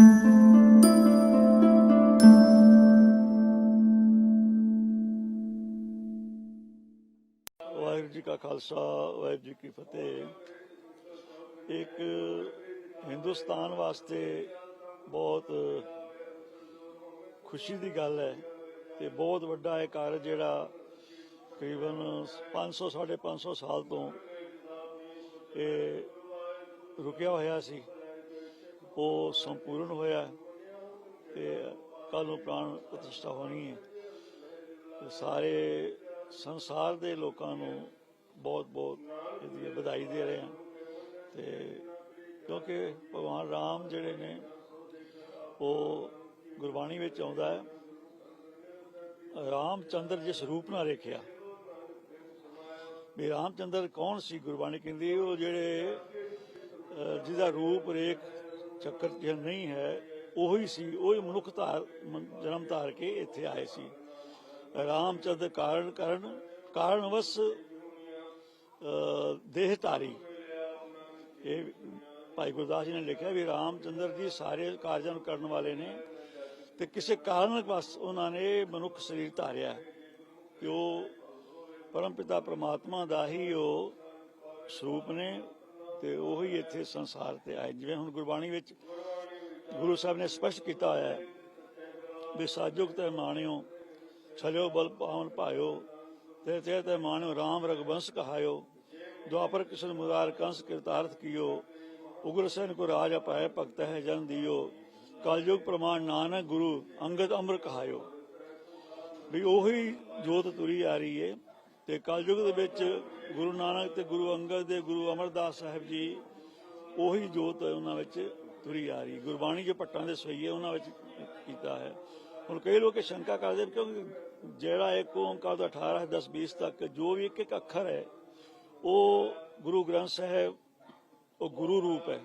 ਵਾਹਿਗੁਰੂ ਜੀ ਕਾ ਖਾਲਸਾ, ਵਾਹਿਗੁਰੂ ਜੀ ਕੀ ਫਤਿਹ। ਇੱਕ ਹਿੰਦੁਸਤਾਨ ਵਾਸਤੇ ਬਹੁਤ ਖੁਸ਼ੀ ਦੀ ਗੱਲ ਹੈ ਤੇ ਬਹੁਤ ਵੱਡਾ ਇਹ ਕਾਰਜ ਜਿਹੜਾ ਤਕਰੀਬਨ 500 550 ਸਾਲ ਤੋਂ ਇਹ ਰੁਕਿਆ ਹੋਇਆ ਸੀ। ਉਹ ਸੰਪੂਰਨ ਹੋਇਆ ਤੇ ਕੱਲ ਨੂੰ ਪ੍ਰਾਣ ਪ੍ਰਤਿਸ਼ਠਾ ਹੋਣੀ ਹੈ। ਤੇ ਸਾਰੇ ਸੰਸਾਰ ਦੇ ਲੋਕਾਂ ਨੂੰ ਬਹੁਤ ਬਹੁਤ ਇਹਦੀ ਵਧਾਈ ਦੇ ਰਹੇ ਹਾਂ। ਤੇ ਕਿਉਂਕਿ ਭਗਵਾਨ ਰਾਮ ਜਿਹੜੇ ਨੇ, ਉਹ ਗੁਰਬਾਣੀ ਵਿੱਚ ਆਉਂਦਾ ਹੈ ਰਾਮ ਚੰਦਰ ਜਿਸ ਰੂਪ ਨਾਲ ਰੇਖਿਆ। ਵੀ ਰਾਮ ਚੰਦਰ ਕੌਣ ਸੀ ਗੁਰਬਾਣੀ ਕਹਿੰਦੀ, ਉਹ ਜਿਹੜੇ ਜਿਹਦਾ ਰੂਪ ਰੇਖ ਚੱਕਰ ਜਿਹਾ ਨਹੀਂ ਹੈ। ਉਹੀ ਸੀ, ਉਹੀ ਮਨੁੱਖ ਧਾਰ ਜਨਮ ਧਾਰ ਕੇ ਇੱਥੇ ਆਏ ਸੀ। ਰਾਮਚੰਦਰ ਕਾਰਨ ਕਰਨ ਕਾਰਨਵਸ ਦੇਹ ਧਾਰੀ ਇਹ ਭਾਈ ਗੁਰਦਾਸ ਜੀ ਨੇ ਲਿਖਿਆ ਵੀ ਰਾਮਚੰਦਰ ਜੀ ਸਾਰੇ ਕਾਰਜਾਂ ਕਰਨ ਵਾਲੇ ਨੇ ਤੇ ਕਿਸੇ ਕਾਰਨ ਬਸ ਉਹਨਾਂ ਨੇ ਮਨੁੱਖ ਸਰੀਰ ਧਾਰਿਆ। ਹੈ ਕਿ ਉਹ ਪਰਮਪਿਤਾ ਪ੍ਰਮਾਤਮਾ ਦਾ ਹੀ ਉਹ ਸਰੂਪ ਨੇ। ਤੇ ਉਹੀ ਇੱਥੇ ਸੰਸਾਰ ਤੇ ਆਏ। ਜਿਵੇਂ ਹੁਣ ਗੁਰਬਾਣੀ ਵਿੱਚ ਗੁਰੂ ਸਾਹਿਬ ਨੇ ਸਪਸ਼ਟ ਕੀਤਾ ਹੋਇਆ ਹੈ ਵੀ ਸਾਜੁਕ ਤੇ ਮਾਣਿਓ, ਛਲਿਓ ਬਲ ਪਾਵਨ ਭਾਇਓ, ਤੇ ਤੇ ਤੇ ਮਾਣਿਓ RAM ਰਗਵੰਸ਼ ਕਹਾਇਓ, ਦੁਆਪਰ ਕ੍ਰਿਸ਼ਨ ਮੁਰਾਰ ਕੰਸ ਕਿਰਤਾਰਥ ਕੀਓ, ਉਗਰ ਕੋ ਰਾਜ ਅਪਾਏ ਭਗਤ ਹੈ ਜਨ ਦਿਓ, ਕਲਯੁਗ ਪ੍ਰਮਾਣ ਨਾਨਕ ਗੁਰੂ ਅੰਗਦ ਅਮਰ ਕਹਾਇਓ। ਵੀ ਉਹੀ ਜੋਤ ਤੁਰੀ ਆ ਰਹੀ ਏ ਤੇ ਕਲਯੁਗ ਦੇ ਵਿੱਚ ਗੁਰੂ ਨਾਨਕ ਤੇ ਗੁਰੂ ਅੰਗਦ ਦੇ ਗੁਰੂ ਅਮਰਦਾਸ ਸਾਹਿਬ ਜੀ ਉਹੀ ਜੋਤ ਉਹਨਾਂ ਵਿੱਚ ਤੁਰੀ ਆ ਰਹੀ। ਗੁਰਬਾਣੀ ਜੋ ਪੱਟਾਂ ਦੇ ਸੋਈਏ ਉਹਨਾਂ ਵਿੱਚ ਕੀਤਾ ਹੈ। ਹੁਣ ਕਈ ਲੋਕ ਸ਼ੰਕਾ ਕਰਦੇ ਕਿਉਂਕਿ ਜਿਹੜਾ ਇੱਕ ਓੰਕਾਰ ਦਾ 18 10 20 ਤੱਕ ਜੋ ਵੀ ਇੱਕ ਇੱਕ ਅੱਖਰ ਹੈ, ਉਹ ਗੁਰੂ ਗ੍ਰੰਥ ਸਾਹਿਬ, ਉਹ ਗੁਰੂ ਰੂਪ ਹੈ।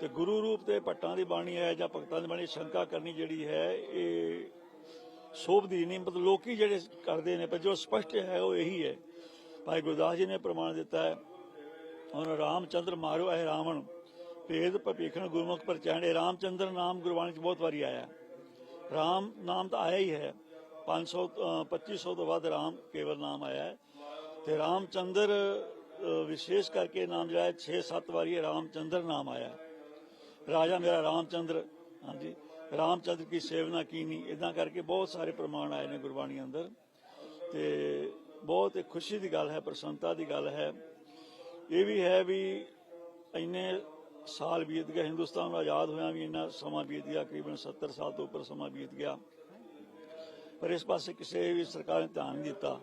ਤੇ ਗੁਰੂ ਰੂਪ ਤੇ ਭੱਟਾਂ ਦੀ ਬਾਣੀ ਹੈ ਜਾਂ ਭਗਤਾਂ ਦੀ ਬਾਣੀ ਸ਼ੰਕਾ ਕਰਨੀ ਜਿਹੜੀ ਹੈ, ਇਹ ਸੋਭਦੀ ਨਹੀਂ ਮਤਲਬ ਲੋਕੀ ਜਿਹੜੇ ਕਰਦੇ ਨੇ ਪਰ ਜੋ ਸਪਸ਼ਟ ਹੈ ਉਹ ਇਹੀ ਹੈ। ਭਾਈ ਗੁਰਦਾਸ ਜੀ ਨੇ ਪ੍ਰਮਾਣ ਦਿੱਤਾ ਹੈ ਔਰ ਰਾਮਚੰਦਰ ਮਾਰਿਓ ਹੈ ਰਾਵਣ। ਭੇਦ ਭਪੀਖਣ ਗੁਰਮੁਖ ਪ੍ਰਚਾਂਡੇ ਰਾਮਚੰਦਰ ਨਾਮ ਗੁਰਬਾਣੀ ਚ ਬਹੁਤ ਵਾਰੀ ਆਇਆ। ਰਾਮ ਨਾਮ ਤਾਂ ਆਇਆ ਹੀ ਹੈ। 500 2500 ਤੋਂ ਵੱਧ ਰਾਮ ਕੇਵਲ ਨਾਮ ਆਇਆ ਹੈ। ਤੇ ਰਾਮਚੰਦਰ ਅ, ਵਿਸ਼ੇਸ਼ ਕਰਕੇ ਨਾਮ ਜਿਹੜਾ ਹੈ 6-7 ਵਾਰੀ ਇਹ ਰਾਮਚੰਦਰ ਨਾਮ ਆਇਆ ਰਾਜਾ ਮੇਰਾ ਰਾਮਚੰਦਰ ਹਾਂਜੀ। ਰਾਮਚੰਦਰ ਕੀ ਸੇਵਨਾ ਕੀਨੀ ਇਦਾਂ ਕਰਕੇ ਬਹੁਤ ਸਾਰੇ ਪ੍ਰਮਾਣ ਆਏ ਨੇ ਗੁਰਬਾਣੀ ਅੰਦਰ। ਤੇ ਬਹੁਤ ਇੱਕ ਖੁਸ਼ੀ ਦੀ ਗੱਲ ਹੈ, ਪ੍ਰਸੰਨਤਾ ਦੀ ਗੱਲ ਹੈ। ਇਹ ਵੀ ਹੈ ਵੀ ਇੰਨੇ ਸਾਲ ਬੀਤ ਗਏ, ਹਿੰਦੁਸਤਾਨ ਨੂੰ ਆਜ਼ਾਦ ਹੋਇਆ ਵੀ ਇੰਨਾ ਸਮਾਂ ਬੀਤ ਗਿਆ, ਤਕਰੀਬਨ 70 ਸਾਲ ਤੋਂ ਉੱਪਰ ਸਮਾਂ ਬੀਤ ਗਿਆ। ਪਰ ਇਸ ਪਾਸੇ ਕਿਸੇ ਵੀ ਸਰਕਾਰ ਨੇ ਧਿਆਨ ਨਹੀਂ ਦਿੱਤਾ।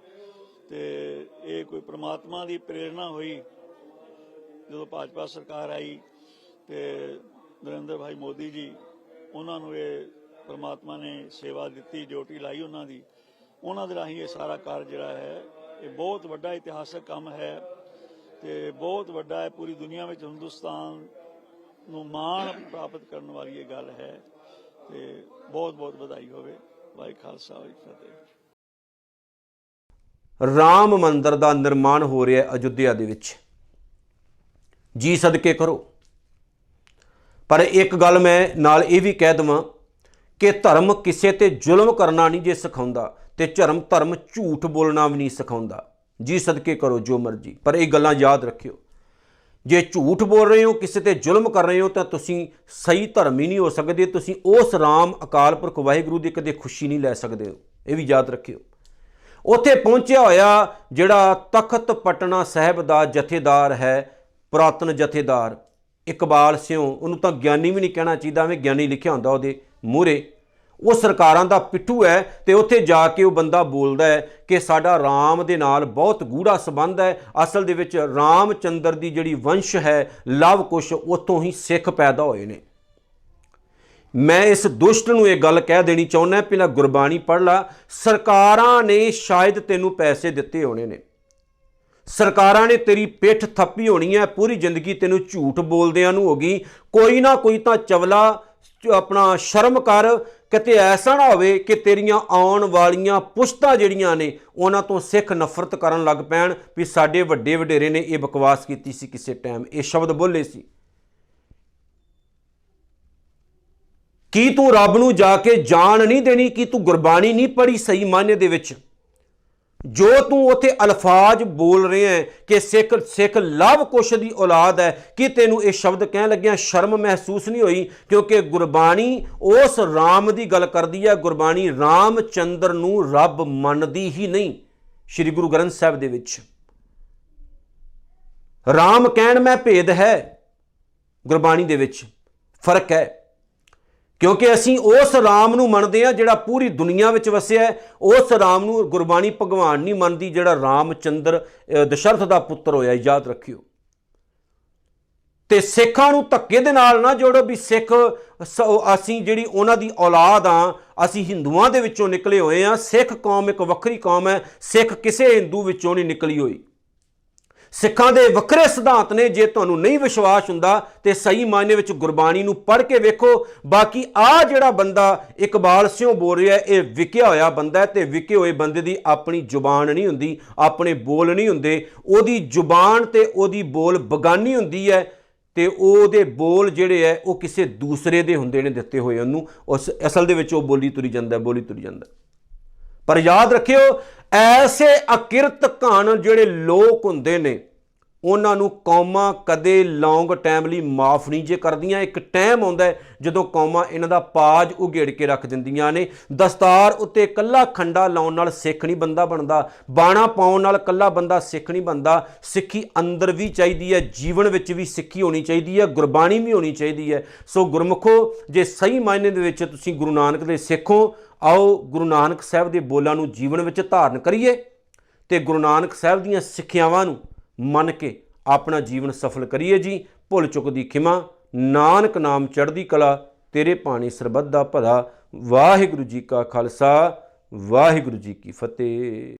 ਤੇ ਇਹ ਕੋਈ ਪ੍ਰਮਾਤਮਾ ਦੀ ਪ੍ਰੇਰਣਾ ਹੋਈ, ਜਦੋਂ ਭਾਜਪਾ ਸਰਕਾਰ ਆਈ ਤੇ ਨਰਿੰਦਰ ਭਾਈ ਮੋਦੀ ਜੀ ਉਹਨਾਂ ਨੂੰ ਇਹ ਪਰਮਾਤਮਾ ਨੇ ਸੇਵਾ ਦਿੱਤੀ, ਡਿਊਟੀ ਲਾਈ ਉਹਨਾਂ ਦੀ। ਉਹਨਾਂ ਦੇ ਰਾਹੀਂ ਇਹ ਸਾਰਾ ਕਾਰਜ ਜਿਹੜਾ ਹੈ, ਇਹ ਬਹੁਤ ਵੱਡਾ ਇਤਿਹਾਸਕ ਕੰਮ ਹੈ ਤੇ ਬਹੁਤ ਵੱਡਾ ਹੈ, ਪੂਰੀ ਦੁਨੀਆ ਵਿੱਚ ਹਿੰਦੁਸਤਾਨ ਨੂੰ ਮਾਣ ਪ੍ਰਾਪਤ ਕਰਨ ਵਾਲੀ ਇਹ ਗੱਲ ਹੈ ਤੇ ਬਹੁਤ ਬਹੁਤ ਵਧਾਈ ਹੋਵੇ। ਵਾਹਿ ਖਾਲਸਾ, ਵਾਹਿ ਫਤਿਹ। ਰਾਮ ਮੰਦਰ ਦਾ ਨਿਰਮਾਣ ਹੋ ਰਿਹਾ ਹੈ ਅਯੁੱਧਿਆ ਦੇ ਵਿੱਚ। ਜੀ ਸਦਕੇ ਕਰੋ। ਪਰ ਇੱਕ ਗੱਲ ਮੈਂ ਨਾਲ ਇਹ ਵੀ ਕਹਿ ਦਵਾਂ ਕਿ ਧਰਮ ਕਿਸੇ ਤੇ ਜ਼ੁਲਮ ਕਰਨਾ ਨਹੀਂ ਜੇ ਸਿਖਾਉਂਦਾ ਤੇ ਧਰਮ ਧਰਮ ਝੂਠ ਬੋਲਣਾ ਵੀ ਨਹੀਂ ਸਿਖਾਉਂਦਾ। ਜੀ ਸਦਕੇ ਕਰੋ, ਜੋ ਮਰਜ਼ੀ। ਪਰ ਇਹ ਗੱਲਾਂ ਯਾਦ ਰੱਖਿਓ। ਜੇ ਝੂਠ ਬੋਲ ਰਹੇ ਹੋ, ਕਿਸੇ ਤੇ ਜ਼ੁਲਮ ਕਰ ਰਹੇ ਹੋ, ਤਾਂ ਤੁਸੀਂ ਸਹੀ ਧਰਮ ਹੀ ਨਹੀਂ ਹੋ ਸਕਦੇ। ਤੁਸੀਂ ਉਸ ਰਾਮ ਅਕਾਲ ਪੁਰਖ ਵਾਹਿਗੁਰੂ ਦੀ ਕਦੇ ਖੁਸ਼ੀ ਨਹੀਂ ਲੈ ਸਕਦੇ ਹੋ। ਇਹ ਵੀ ਯਾਦ ਰੱਖਿਓ। ਉੱਥੇ ਪਹੁੰਚਿਆ ਹੋਇਆ ਜਿਹੜਾ ਤਖਤ ਪਟਨਾ ਸਾਹਿਬ ਦਾ ਜਥੇਦਾਰ ਹੈ, ਪੁਰਾਤਨ ਜਥੇਦਾਰ ਇਕਬਾਲ ਸਿਉ, ਉਹਨੂੰ ਤਾਂ ਗਿਆਨੀ ਵੀ ਨਹੀਂ ਕਹਿਣਾ ਚਾਹੀਦਾ, ਐਵੇਂ ਗਿਆਨੀ ਲਿਖਿਆ ਹੁੰਦਾ ਉਹਦੇ ਮੂਹਰੇ। ਉਹ ਸਰਕਾਰਾਂ ਦਾ ਪਿੱਠੂ ਹੈ ਤੇ ਉੱਥੇ ਜਾ ਕੇ ਉਹ ਬੰਦਾ ਬੋਲਦਾ ਹੈ ਕਿ ਸਾਡਾ ਰਾਮ ਦੇ ਨਾਲ ਬਹੁਤ ਗੂੜਾ ਸਬੰਧ ਹੈ। ਅਸਲ ਦੇ ਵਿੱਚ ਰਾਮ ਚੰਦਰ ਦੀ ਜਿਹੜੀ ਵੰਸ਼ ਹੈ, ਲਵ ਕੁਸ਼ ਉੱਥੋਂ ਹੀ ਸਿੱਖ ਪੈਦਾ ਹੋਏ ਨੇ। ਮੈਂ ਇਸ ਦੁਸ਼ਟ ਨੂੰ ਇਹ ਗੱਲ ਕਹਿ ਦੇਣੀ ਚਾਹੁੰਦਾ ਪਹਿਲਾਂ ਗੁਰਬਾਣੀ ਪੜ੍ਹ ਲਾ। ਸਰਕਾਰਾਂ ਨੇ ਸ਼ਾਇਦ ਤੈਨੂੰ ਪੈਸੇ ਦਿੱਤੇ ਹੋਣੇ ਨੇ। ਸਰਕਾਰਾਂ ਨੇ ਤੇਰੀ ਪਿੱਠ ਥੱਪੀ ਹੋਣੀ ਹੈ, ਪੂਰੀ ਜ਼ਿੰਦਗੀ ਤੈਨੂੰ ਝੂਠ ਬੋਲਦਿਆਂ ਨੂੰ ਹੋ ਗਈ। ਕੋਈ ਨਾ ਕੋਈ ਤਾਂ ਚਵਲਾ, ਆਪਣਾ ਸ਼ਰਮ ਕਰ, ਕਿਤੇ ਐਸਾ ਨਾ ਹੋਵੇ ਕਿ ਤੇਰੀਆਂ ਆਉਣ ਵਾਲੀਆਂ ਪੁਸ਼ਤਾਂ ਜਿਹੜੀਆਂ ਨੇ, ਉਹਨਾਂ ਤੋਂ ਸਿੱਖ ਨਫ਼ਰਤ ਕਰਨ ਲੱਗ ਪੈਣ ਵੀ ਸਾਡੇ ਵੱਡੇ ਵਡੇਰੇ ਨੇ ਇਹ ਬਕਵਾਸ ਕੀਤੀ ਸੀ ਕਿਸੇ ਟਾਈਮ। ਇਹ ਸ਼ਬਦ ਬੋਲੇ ਸੀ। ਕੀ ਤੂੰ ਰੱਬ ਨੂੰ ਜਾ ਕੇ ਜਾਣ ਨਹੀਂ ਦੇਣੀ? ਕਿ ਤੂੰ ਗੁਰਬਾਣੀ ਨਹੀਂ ਪੜ੍ਹੀ ਸਹੀ ਮਾਨੇ ਦੇ ਵਿੱਚ? ਜੋ ਤੂੰ ਉੱਥੇ ਅਲਫਾਜ਼ ਬੋਲ ਰਿਹਾ ਹੈ ਕਿ ਸਿੱਖ ਸਿੱਖ ਲਵ ਕੁਸ਼ ਦੀ ਔਲਾਦ ਹੈ, ਕਿ ਤੈਨੂੰ ਇਹ ਸ਼ਬਦ ਕਹਿਣ ਲੱਗਿਆ ਸ਼ਰਮ ਮਹਿਸੂਸ ਨਹੀਂ ਹੋਈ? ਕਿਉਂਕਿ ਗੁਰਬਾਣੀ ਉਸ RAM ਦੀ ਗੱਲ ਕਰਦੀ ਹੈ, ਗੁਰਬਾਣੀ ਰਾਮਚੰਦਰ ਨੂੰ ਰੱਬ ਮੰਨਦੀ ਹੀ ਨਹੀਂ, ਸ੍ਰੀ ਗੁਰੂ ਗ੍ਰੰਥ ਸਾਹਿਬ ਦੇ ਵਿੱਚ। RAM ਕਹਿਣ ਮੈਂ ਭੇਦ ਹੈ, ਗੁਰਬਾਣੀ ਦੇ ਵਿੱਚ ਫ਼ਰਕ ਹੈ। ਕਿਉਂਕਿ ਅਸੀਂ ਉਸ ਰਾਮ ਨੂੰ ਮੰਨਦੇ ਆ ਜਿਹੜਾ ਪੂਰੀ ਦੁਨੀਆ ਵਿੱਚ ਵਸਿਆ ਹੈ। ਉਸ ਰਾਮ ਨੂੰ ਗੁਰਬਾਣੀ ਭਗਵਾਨ ਨਹੀਂ ਮੰਨਦੀ ਜਿਹੜਾ ਰਾਮਚੰਦਰ ਅ, ਦਸ਼ਰਥ ਦਾ ਪੁੱਤਰ ਹੋਇਆ ਯਾਦ ਰੱਖਿਓ। ਤੇ ਸਿੱਖਾਂ ਨੂੰ ਧੱਕੇ ਦੇ ਨਾਲ ਨਾ ਜੋੜੋ ਵੀ ਸਿੱਖ ਸ- ਅਸੀਂ ਜਿਹੜੀ ਉਹਨਾਂ ਦੀ ਔਲਾਦ ਆ ਅਸੀਂ ਹਿੰਦੂਆਂ ਦੇ ਵਿੱਚੋਂ ਨਿਕਲੇ ਹੋਏ ਆ ਸਿੱਖ ਕੌਮ ਇੱਕ ਵੱਖਰੀ ਕੌਮ ਹੈ। ਸਿੱਖ ਕਿਸੇ ਹਿੰਦੂ ਵਿੱਚੋਂ ਨਹੀਂ ਨਿਕਲੀ ਹੋਈ। ਸਿੱਖਾਂ ਦੇ ਵੱਖਰੇ ਸਿਧਾਂਤ ਨੇ, ਜੇ ਤੁਹਾਨੂੰ ਨਹੀਂ ਵਿਸ਼ਵਾਸ ਹੁੰਦਾ, ਤੇ ਸਹੀ ਮਾਇਨੇ ਵਿੱਚ ਗੁਰਬਾਣੀ ਨੂੰ ਪੜ੍ਹ ਕੇ ਵੇਖੋ। ਬਾਕੀ ਆ ਜਿਹੜਾ ਬੰਦਾ ਇਕਬਾਲ ਸਿੰਘ ਬੋਲ ਰਿਹਾ ਇਹ ਵਿਕਿਆ ਹੋਇਆ ਬੰਦਾ ਹੈ ਤੇ ਵਿਕੇ ਹੋਏ ਬੰਦੇ ਦੀ ਆਪਣੀ ਜ਼ੁਬਾਨ ਨਹੀਂ ਹੁੰਦੀ, ਆਪਣੇ ਬੋਲ ਨਹੀਂ ਹੁੰਦੇ। ਉਹਦੀ ਜ਼ੁਬਾਨ ਤੇ ਉਹਦੀ ਬੋਲ ਬਗਾਨੀ ਹੁੰਦੀ ਹੈ ਤੇ ਉਹਦੇ ਬੋਲ ਜਿਹੜੇ ਹੈ, ਉਹ ਕਿਸੇ ਦੂਸਰੇ ਦੇ ਹੁੰਦੇ ਨੇ ਦਿੱਤੇ ਹੋਏ ਉਹਨੂੰ। ਉਸ ਅਸਲ ਦੇ ਵਿੱਚ ਉਹ ਬੋਲੀ ਤੁਰੀ ਜਾਂਦਾ ਬੋਲੀ ਤੁਰੀ ਜਾਂਦਾ ਪਰ ਯਾਦ ਰੱਖਿਓ ਐਸੇ ਅਕਿਰਤ ਘਣ ਜਿਹੜੇ ਲੋਕ ਹੁੰਦੇ ਨੇ, ਉਹਨਾਂ ਨੂੰ ਕੌਮਾਂ ਕਦੇ ਲੌਂਗ ਟਾਈਮ ਲਈ ਮਾਫ ਨਹੀਂ ਜੇ ਕਰਦੀਆਂ। ਇੱਕ ਟਾਈਮ ਆਉਂਦਾ ਜਦੋਂ ਕੌਮਾਂ ਇਹਨਾਂ ਦਾ ਪਾਜ ਉਗੇੜ ਕੇ ਰੱਖ ਦਿੰਦੀਆਂ ਨੇ। ਦਸਤਾਰ ਉੱਤੇ ਕੱਲਾ ਖੰਡਾ ਲਾਉਣ ਨਾਲ ਸਿੱਖ ਨਹੀਂ ਬੰਦਾ ਬਣਦਾ। ਬਾਣਾ ਪਾਉਣ ਨਾਲ ਕੱਲਾ ਬੰਦਾ ਸਿੱਖ ਨਹੀਂ ਬਣਦਾ। ਸਿੱਖੀ ਅੰਦਰ ਵੀ ਚਾਹੀਦੀ ਹੈ, ਜੀਵਨ ਵਿੱਚ ਵੀ ਸਿੱਖੀ ਹੋਣੀ ਚਾਹੀਦੀ ਹੈ, ਗੁਰਬਾਣੀ ਵੀ ਹੋਣੀ ਚਾਹੀਦੀ ਹੈ। ਸੋ ਗੁਰਮੁਖੋ, ਜੇ ਸਹੀ ਮਾਇਨੇ ਦੇ ਵਿੱਚ ਤੁਸੀਂ ਗੁਰੂ ਨਾਨਕ ਦੇ ਸਿੱਖੋ ਆਓ ਗੁਰੂ ਨਾਨਕ ਸਾਹਿਬ ਦੇ ਬੋਲਾਂ ਨੂੰ ਜੀਵਨ ਵਿੱਚ ਧਾਰਨ ਕਰੀਏ ਤੇ ਗੁਰੂ ਨਾਨਕ ਸਾਹਿਬ ਦੀਆਂ ਸਿੱਖਿਆਵਾਂ ਨੂੰ ਮੰਨ ਕੇ ਆਪਣਾ ਜੀਵਨ ਸਫਲ ਕਰੀਏ ਜੀ। ਭੁੱਲ ਚੁੱਕ ਦੀ ਖਿਮਾ, ਨਾਨਕ ਨਾਮ ਚੜ੍ਹਦੀ ਕਲਾ, ਤੇਰੇ ਪਾਣੀ ਸਰਬੱਤ ਦਾ ਭਲਾ। ਵਾਹਿਗੁਰੂ ਜੀ ਕਾ ਖਾਲਸਾ, ਵਾਹਿਗੁਰੂ ਜੀ ਕੀ ਫਤਿਹ।